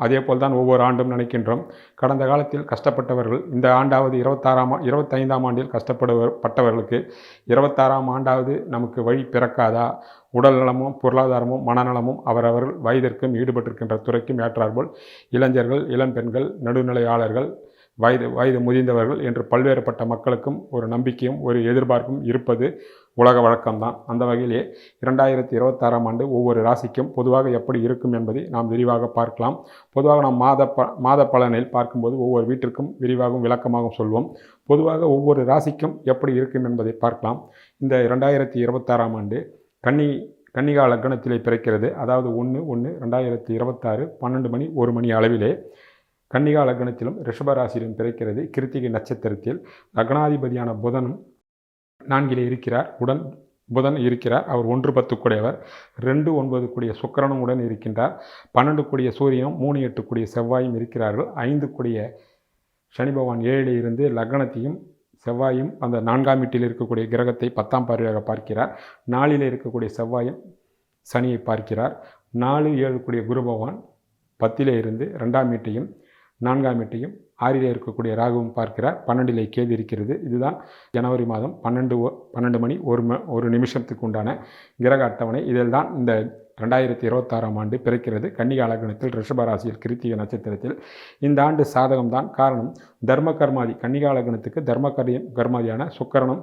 அதே போல் தான் ஒவ்வொரு ஆண்டும் நினைக்கின்றோம். கடந்த காலத்தில் கஷ்டப்பட்டவர்கள் இந்த ஆண்டாவது இருபத்தாறாம் இருபத்தைந்தாம் ஆண்டில் கஷ்டப்படுவர் பட்டவர்களுக்கு இருபத்தாறாம் ஆண்டாவது நமக்கு வழி பிறக்காதா? உடல் நலமும் பொருளாதாரமும் மனநலமும் அவரவர்கள் வயதிற்கும் ஈடுபட்டிருக்கின்ற துறைக்கும் ஏற்றாற்போல் இளைஞர்கள் இளம்பெண்கள் நடுநிலையாளர்கள் வயது வயது முதிர்ந்தவர்கள் என்று பல்வேறுபட்ட மக்களுக்கும் ஒரு நம்பிக்கையும் ஒரு எதிர்பார்ப்பும் இருப்பது உலக வழக்கம்தான். அந்த வகையிலே இரண்டாயிரத்தி இருபத்தாறாம் ஆண்டு ஒவ்வொரு ராசிக்கும் பொதுவாக எப்படி இருக்கும் என்பதை நாம் விரிவாக பார்க்கலாம். பொதுவாக நாம் மாத ப மாத பலனில் பார்க்கும்போது ஒவ்வொரு வீட்டிற்கும் விரிவாகவும் விளக்கமாகவும் சொல்வோம். பொதுவாக ஒவ்வொரு ராசிக்கும் எப்படி இருக்கும் என்பதை பார்க்கலாம். இந்த இரண்டாயிரத்தி இருபத்தாறாம் ஆண்டு கன்னி கன்னிகா லக்னத்திலே பிறக்கிறது. அதாவது ஒன்று ஒன்று ரெண்டாயிரத்தி இருபத்தாறு பன்னெண்டு மணி ஒரு மணி அளவிலே கன்னிகா லக்னத்திலும் ரிஷபராசியிலும் பிறக்கிறது. கிருத்திகை நட்சத்திரத்தில் லக்னாதிபதியான புதனும் நான்கிலே இருக்கிறார் உடன் புதன் இருக்கிறார் அவர் ஒன்று பத்து கூடியவர் ரெண்டு ஒன்பது கூடிய சுக்கிரனும் உடன் இருக்கின்றார் பன்னெண்டு கூடிய சூரியனும் மூணு எட்டு கூடிய செவ்வாயும் இருக்கிறார்கள் ஐந்து கூடிய சனி பகவான் ஏழிலே இருந்து லக்னத்தையும் செவ்வாயும் அந்த நான்காம் வீட்டில் இருக்கக்கூடிய கிரகத்தை பத்தாம் பார்வையாக பார்க்கிறார் நாளிலே இருக்கக்கூடிய செவ்வாயும் சனியை பார்க்கிறார் நாலு ஏழு கூடிய குரு பகவான் பத்திலே இருந்து ரெண்டாம் வீட்டையும் நான்காம் வீட்டையும் ஆறிலே இருக்கக்கூடிய ராகுவும் பார்க்கிறார். பன்னெண்டிலே கேது இருக்கிறது. இதுதான் ஜனவரி மாதம் பன்னெண்டு பன்னெண்டு மணி ஒரு ம ஒரு நிமிஷத்துக்கு உண்டான கிரக அட்டவணை. இதில் தான் இந்த ரெண்டாயிரத்தி இருபத்தாறாம் ஆண்டு பிறக்கிறது. கன்னிகா லக்னத்தில் ரிஷபராசியில் கிருத்திக நட்சத்திரத்தில் இந்த ஆண்டு சாதகம்தான். காரணம் தர்ம கர்மாதி கன்னிகா லக்னத்துக்கு தர்ம கர்மாதியான சுக்கரனும்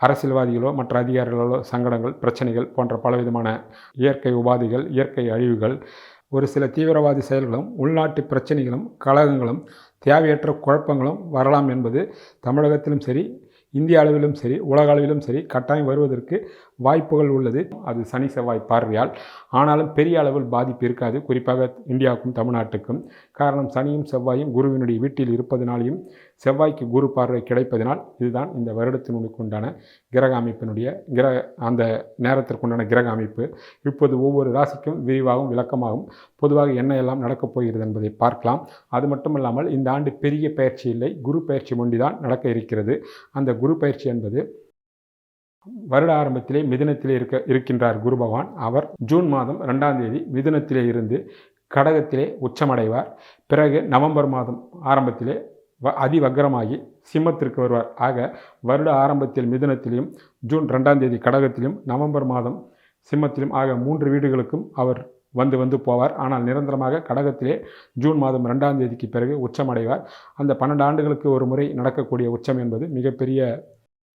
அரசியல்வாதிகளோ மற்ற அதிகாரிகளோ சங்கடங்கள் பிரச்சனைகள் போன்ற பலவிதமான இயற்கை உபாதைகள் இயற்கை அழிவுகள் ஒரு சில தீவிரவாதி செயல்களும் உள்நாட்டு பிரச்சனைகளும் கழகங்களும் தேவையற்ற குழப்பங்களும் வரலாம் என்பது தமிழகத்திலும் சரி இந்திய அளவிலும் சரி உலக அளவிலும் சரி கட்டாயம் வருவதற்கு வாய்ப்புகள் உள்ளது. அது சனி செவ்வாய் பார்வையால். ஆனாலும் பெரிய அளவில் பாதிப்பு இருக்காது. குறிப்பாக இந்தியாவுக்கும் தமிழ்நாட்டுக்கும். காரணம் சனியும் செவ்வாயும் குருவினுடைய வீட்டில் இருப்பதனாலையும் செவ்வாய்க்கு குரு பார்வை கிடைப்பதனால் இதுதான் இந்த வருடத்தினுக்கு உண்டான கிரக அமைப்பினுடைய கிரக அந்த நேரத்திற்குண்டான கிரக அமைப்பு. இப்போது ஒவ்வொரு ராசிக்கும் விரிவாகவும் விளக்கமாகவும் பொதுவாக என்ன எல்லாம் நடக்கப் போகிறது என்பதை பார்க்கலாம். அது மட்டுமல்லாமல் இந்த ஆண்டு பெரிய பயிற்சி இல்லை. குரு பயிற்சி ஒன்றிதான் நடக்க இருக்கிறது. அந்த குரு பயிற்சி என்பது வருட ஆரம்பத்திலே மிதனத்திலே இருக்க இருக்கின்றார் குரு பகவான். அவர் ஜூன் மாதம் ரெண்டாம் தேதி மிதனத்திலே இருந்து கடகத்திலே உச்சமடைவார். பிறகு நவம்பர் மாதம் ஆரம்பத்திலே வ அதிவக்ரமாகி சிம்மத்திற்கு வருவார். ஆக வருட ஆரம்பத்தில் மிதனத்திலையும் ஜூன் ரெண்டாம் தேதி கடகத்திலும் நவம்பர் மாதம் சிம்மத்திலும் ஆக மூன்று வீடுகளுக்கும் அவர் வந்து வந்து போவார். ஆனால் நிரந்தரமாக கடகத்திலே ஜூன் மாதம் ரெண்டாம் தேதிக்கு பிறகு உச்சமடைவார். அந்த பன்னெண்டு ஆண்டுகளுக்கு ஒரு முறை நடக்கக்கூடிய உச்சம் என்பது மிகப்பெரிய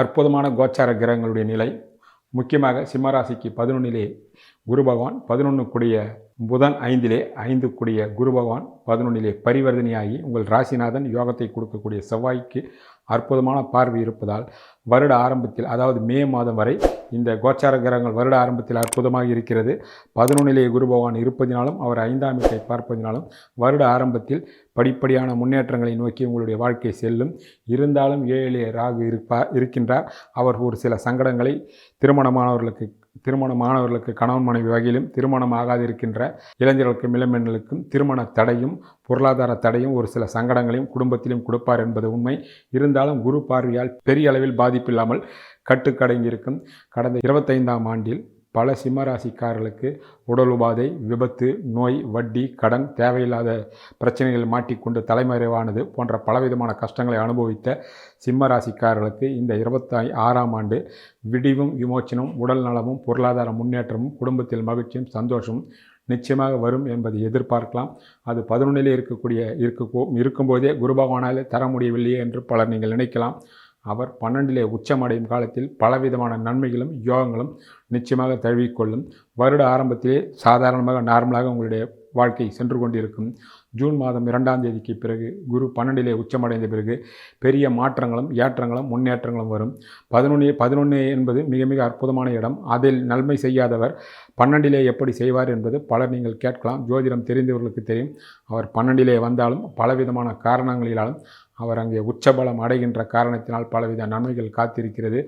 அற்புதமான கோச்சார கிரகங்களுடைய நிலை. முக்கியமாக சிம்மராசிக்கு பதினொன்னிலே குரு பகவான் பதினொன்று கூடிய புதன் ஐந்திலே ஐந்து கூடிய குரு பகவான் பதினொன்றிலே பரிவர்த்தனையாகி உங்கள் ராசிநாதன் யோகத்தை கொடுக்கக்கூடிய செவ்வாய்க்கு அற்புதமான பார்வை இருப்பதால் வருட ஆரம்பத்தில் அதாவது மே மாதம் வரை இந்த கோச்சார கிரகங்கள் வருட ஆரம்பத்தில் அற்புதமாக இருக்கிறது. பதினொன்றிலே குரு பகவான் இருப்பதினாலும் அவர் ஐந்தாம் வீட்டை பார்ப்பதினாலும் வருட ஆரம்பத்தில் படிப்படியான முன்னேற்றங்களை நோக்கி உங்களுடைய வாழ்க்கை செல்லும். இருந்தாலும் ஏழிலே ராகு இருப்பா இருக்கின்றார். அவர் ஒரு சில சங்கடங்களை திருமணமானவர்களுக்கு திருமணமானவர்களுக்கு கணவன் மனைவி வகையிலும் திருமணம் ஆகாதிருக்கின்ற இளைஞர்களுக்கும் இளம்பெண்களுக்கும் திருமண தடையும் பொருளாதார தடையும் ஒரு சில சங்கடங்களையும் குடும்பத்திலும் கொடுப்பார் என்பது உண்மை. இருந்தாலும் குரு பார்வையால் பெரிய அளவில் பாதிப்பில்லாமல் கட்டுக்கடங்கியிருக்கும். கடந்த இருபத்தைந்தாம் ஆண்டில் பல சிம்மராசிக்காரர்களுக்கு உடல் உபாதை விபத்து நோய் வட்டி கடன் தேவையில்லாத பிரச்சனைகள் மாட்டிக்கொண்டு தலைமறைவானது போன்ற பலவிதமான கஷ்டங்களை அனுபவித்த சிம்மராசிக்காரர்களுக்கு இந்த இருபத்தி ஆறாம் ஆண்டு விடிவும் விமோச்சனம் உடல் நலமும் பொருளாதார முன்னேற்றமும் குடும்பத்தில் மகிழ்ச்சியும் சந்தோஷமும் நிச்சயமாக வரும் என்பதை எதிர்பார்க்கலாம். அது பதினொன்றிலே இருக்கக்கூடிய இருக்க இருக்கும்போதே குரு பகவானால் தர முடியவில்லையே என்று பலர் நீங்கள் நினைக்கலாம். அவர் பன்னெண்டிலே உச்சமடையும் காலத்தில் பலவிதமான நன்மைகளும் யோகங்களும் நிச்சயமாக தழுவிக்கொள்ளும். வருட ஆரம்பத்திலே சாதாரணமாக நார்மலாக உங்களுடைய வாழ்க்கை சென்று கொண்டிருக்கும். ஜூன் மாதம் இரண்டாம் தேதிக்கு பிறகு குரு பன்னெண்டிலே உச்சமடைந்த பிறகு பெரிய மாற்றங்களும் ஏற்றங்களும் முன்னேற்றங்களும் வரும். பதினொன்று பதினொன்று என்பது மிக மிக அற்புதமான இடம். அதில் நன்மை செய்யாதவர் பன்னெண்டிலே எப்படி செய்வார் என்பது பலர் நீங்கள் கேட்கலாம். ஜோதிடம் தெரிந்தவர்களுக்கு தெரியும். அவர் பன்னெண்டிலே வந்தாலும் பலவிதமான காரணங்களினாலும் அவர் அங்கே உச்சபலம் அடைகின்ற காரணத்தினால் பலவித நன்மைகள் காத்திருக்கிறது.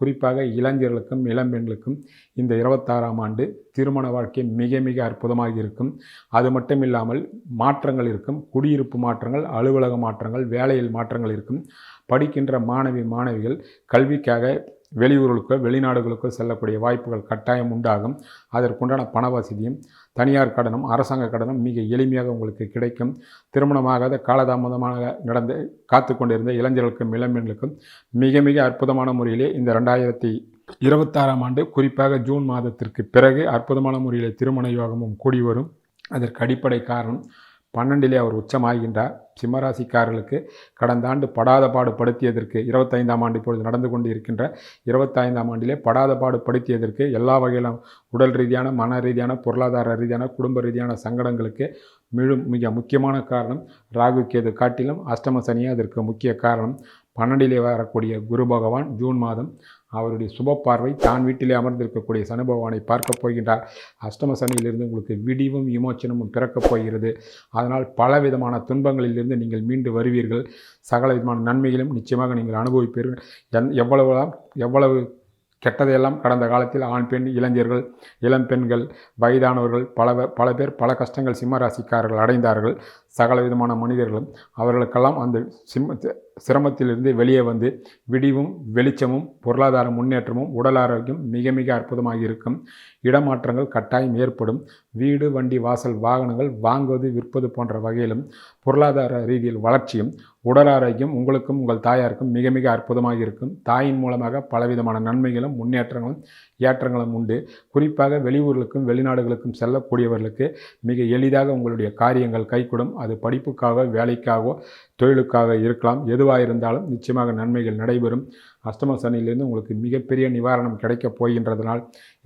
குறிப்பாக இளைஞர்களுக்கும் இளம்பெண்களுக்கும் இந்த இருபத்தாறாம் ஆண்டு திருமண வாழ்க்கை மிக மிக அற்புதமாக இருக்கும். அது மட்டும் இல்லாமல் மாற்றங்கள் இருக்கும். குடியிருப்பு மாற்றங்கள் அலுவலக மாற்றங்கள் வேலையில் மாற்றங்கள் இருக்கும். படிக்கின்ற மாணவி மாணவிகள் கல்விக்காக வெளியூர்களுக்கோ வெளிநாடுகளுக்கோ செல்லக்கூடிய வாய்ப்புகள் கட்டாயம் உண்டாகும். அதற்குண்டான பண வசதியும் தனியார் கடனும் அரசாங்க கடனும் மிக எளிமையாக உங்களுக்கு கிடைக்கும். திருமணமாகாத காலதாமதமாக நடந்து காத்து கொண்டிருந்த இளைஞர்களுக்கும் இளம்பெண்களுக்கும் மிக மிக அற்புதமான முறையிலே இந்த ரெண்டாயிரத்தி இருபத்தாறாம் ஆண்டு குறிப்பாக ஜூன் மாதத்திற்கு பிறகு அற்புதமான முறையில் திருமண யோகமும் கூடி வரும். அதற்கு அடிப்படை காரணம் பன்னெண்டிலே அவர் உச்சமாகின்றார். சிம்மராசிக்காரர்களுக்கு கடந்த ஆண்டு படாத பாடு படுத்தியதற்கு இருபத்தைந்தாம் ஆண்டு இப்பொழுது நடந்து கொண்டு இருக்கின்ற இருபத்தைந்தாம் ஆண்டிலே படாத பாடு படுத்தியதற்கு எல்லா வகையிலும் உடல் ரீதியான மன ரீதியான பொருளாதார ரீதியான குடும்ப ரீதியான சங்கடங்களுக்கு மிழும் மிக முக்கியமான காரணம் ராகு கேது காட்டிலும் அஷ்டம சனியே. அதற்கு முக்கிய காரணம் பன்னெண்டிலே வரக்கூடிய குரு பகவான் ஜூன் மாதம் அவருடைய சுப பார்வை தான் வீட்டிலே அமர்ந்திருக்கக்கூடிய சனி பகவானை பார்க்கப் போகின்றார். அஷ்டம சனியிலிருந்து உங்களுக்கு விடிவும் விமோச்சனமும் பிறக்கப் போகிறது. அதனால் பல விதமான துன்பங்களிலிருந்து நீங்கள் மீண்டு வருவீர்கள். சகல விதமான நன்மைகளும் நிச்சயமாக நீங்கள் அனுபவிப்பீர்கள். என் எவ்வளவுலாம் எவ்வளவு கெட்டதையெல்லாம் கடந்த காலத்தில் ஆண் பெண் இளைஞர்கள் இளம் பெண்கள் வயதானவர்கள் பல பல பேர் பல கஷ்டங்கள் சிம்மராசிக்காரர்கள் அடைந்தார்கள். சகல விதமான மனிதர்களும் அவர்களுக்கெல்லாம் அந்த சிம்ம சிரமத்திலிருந்து வெளியே வந்து விடிவும் வெளிச்சமும் பொருளாதார முன்னேற்றமும் உடல் ஆரோக்கியம் மிக மிக அற்புதமாக இருக்கும். இடமாற்றங்கள் கட்டாயம் ஏற்படும். வீடு வண்டி வாசல் வாகனங்கள் வாங்குவது விற்பது போன்ற வகையிலும் பொருளாதார ரீதியில் வளர்ச்சியும் உடல் ஆரோக்கியம் உங்களுக்கும் உங்கள் தாயாருக்கும் மிக மிக அற்புதமாக இருக்கும். தாயின் மூலமாக பலவிதமான நன்மைகளும் முன்னேற்றங்களும் ஏற்றங்களும் உண்டு. குறிப்பாக வெளியூர்களுக்கும் வெளிநாடுகளுக்கும் செல்லக்கூடியவர்களுக்கு மிக எளிதாக உங்களுடைய காரியங்கள் கைகூடும். அது படிப்புக்காக வேலைக்காகவோ தொழிலுக்காக இருக்கலாம். எதுவாக இருந்தாலும் நிச்சயமாக நன்மைகள் நடைபெறும். அஷ்டம சனியிலிருந்து உங்களுக்கு மிகப்பெரிய நிவாரணம் கிடைக்கப் போகின்றதனால்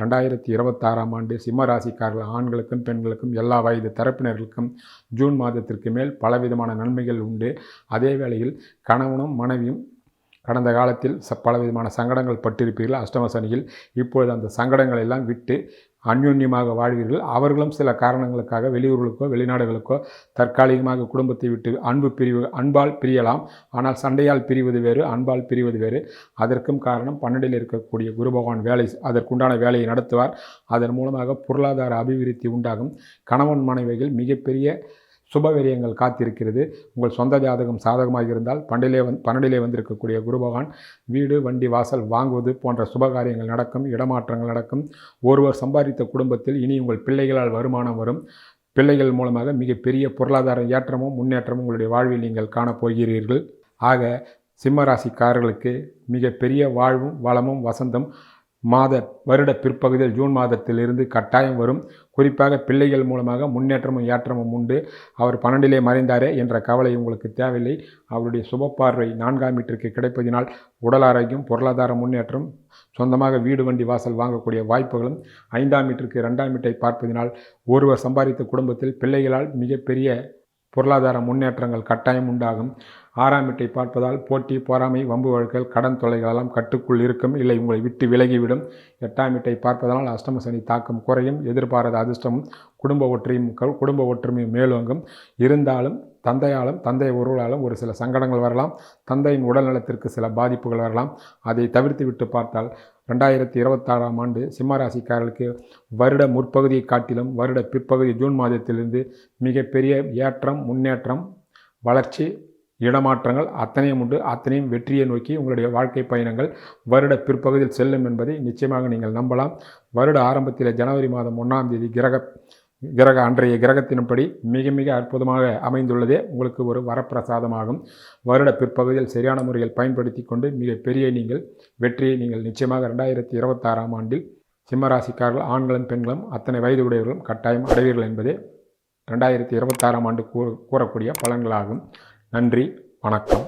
ரெண்டாயிரத்தி இருபத்தாறாம் ஆண்டு சிம்ம ராசிக்காரர்கள் ஆண்களுக்கும் பெண்களுக்கும் எல்லா வயது தரப்பினர்களுக்கும் ஜூன் மாதத்திற்கு மேல் பலவிதமான நன்மைகள் உண்டு. அதே வேளையில் கணவனும் மனைவியும் கடந்த காலத்தில் ச பலவிதமான சங்கடங்கள் பட்டிருப்பீர்கள். அஷ்டம சனியில் இப்பொழுது அந்த சங்கடங்களை எல்லாம் விட்டு அந்யோன்யமாக வாழ்வீர்கள். அவர்களும் சில காரணங்களுக்காக வெளியூர்களுக்கோ வெளிநாடுகளுக்கோ தற்காலிகமாக குடும்பத்தை விட்டு அன்பு பிரிவு அன்பால் பிரியலாம். ஆனால் சண்டையால் பிரிவது வேறு அன்பால் பிரிவது வேறு. அதற்கும் காரணம் பன்னெண்டில் இருக்கக்கூடிய குரு பகவான் வேலை அதற்குண்டான வேலையை நடத்துவார். அதன் மூலமாக பொருளாதார அபிவிருத்தி உண்டாகும். கணவன் மனைவிகள் மிகப்பெரிய சுபவீரியங்கள் காத்திருக்கிறது. உங்கள் சொந்த ஜாதகம் சாதகமாக இருந்தால் பண்டிலே வந் பன்னெண்டிலே வந்திருக்கக்கூடிய குரு பகவான் வீடு வண்டி வாசல் வாங்குவது போன்ற சுபகாரியங்கள் நடக்கும் இடமாற்றங்கள் நடக்கும். ஒருவர் சம்பாதித்த குடும்பத்தில் இனி உங்கள் பிள்ளைகளால் வருமானம் வரும். பிள்ளைகள் மூலமாக மிகப்பெரிய பொருளாதார ஏற்றமும் முன்னேற்றமும் உங்களுடைய வாழ்வில் நீங்கள் காணப்போகிறீர்கள் ஆக சிம்மராசிக்காரர்களுக்கு மிகப்பெரிய வாழ்வும் வளமும் வசந்தம் மாத வருட பிற்பகுதியில் ஜூன் மாதத்திலிருந்து கட்டாயம் வரும். குறிப்பாக பிள்ளைகள் மூலமாக முன்னேற்றமும் ஏற்றமும் உண்டு. அவர் பன்னெண்டிலே மறைந்தாரே என்ற கவலை உங்களுக்கு தேவையில்லை. அவருடைய சுப பார்வை நான்காம் வீட்டிற்கு கிடைப்பதினால் உடல் ஆரோக்கியம் பொருளாதார முன்னேற்றம் சொந்தமாக வீடு வண்டி வாசல் வாங்கக்கூடிய வாய்ப்புகளும் ஐந்தாம் வீட்டிற்கு ரெண்டாம் வீட்டை பார்ப்பதினால் ஒருவர் சம்பாதித்த குடும்பத்தில் பிள்ளைகளால் மிகப்பெரிய பொருளாதார முன்னேற்றங்கள் கட்டாயம் உண்டாகும். ஆறாம் வீட்டை பார்ப்பதால் போட்டி பொறாமை வம்பு வழக்குகள் கடன் தொலைகளெல்லாம் கட்டுக்குள் இருக்கும். இல்லை உங்களை விட்டு விலகிவிடும். எட்டாம் வீட்டை பார்ப்பதனால் அஷ்டம சனி தாக்கம் குறையும். எதிர்பாராத அதிர்ஷ்டமும் குடும்ப ஒற்றையும் குடும்ப ஒற்றுமையும் மேலோங்கும். இருந்தாலும் தந்தையாலும் தந்தை ஒருவராலும் ஒரு சில சங்கடங்கள் வரலாம். தந்தையின் உடல்நலத்திற்கு சில பாதிப்புகள் வரலாம். அதை தவிர்த்து விட்டு பார்த்தால் ரெண்டாயிரத்தி இருபத்தாறாம் ஆண்டு சிம்மராசிக்காரர்களுக்கு வருட முற்பகுதியை காட்டிலும் வருட பிற்பகுதி ஜூன் மாதத்திலிருந்து மிகப்பெரிய ஏற்றம் முன்னேற்றம் வளர்ச்சி இடமாற்றங்கள் அத்தனையும் உண்டு. அத்தனையும் வெற்றியை நோக்கி உங்களுடைய வாழ்க்கை பயணங்கள் வருட பிற்பகுதியில் செல்லும் என்பதை நிச்சயமாக நீங்கள் நம்பலாம். வருட ஆரம்பத்தில் ஜனவரி மாதம் ஒன்றாம் தேதி கிரக கிரக அன்றைய கிரகத்தின்படி மிக மிக அற்புதமாக அமைந்துள்ளதே உங்களுக்கு ஒரு வரப்பிரசாதமாகும். வருட பிற்பகுதியில் சரியான முறையில் பயன்படுத்தி கொண்டு மிகப்பெரிய நீங்கள் வெற்றியை நீங்கள் நிச்சயமாக ரெண்டாயிரத்தி இருபத்தாறாம் ஆண்டில் சிம்மராசிக்காரர்கள் ஆண்களும் பெண்களும் அத்தனை வயது உடையவர்களும் கட்டாயம் அடைவீர்கள் என்பதே ரெண்டாயிரத்தி இருபத்தாறாம் ஆண்டு கூற கூறக்கூடிய பலன்களாகும். நன்றி வணக்கம்.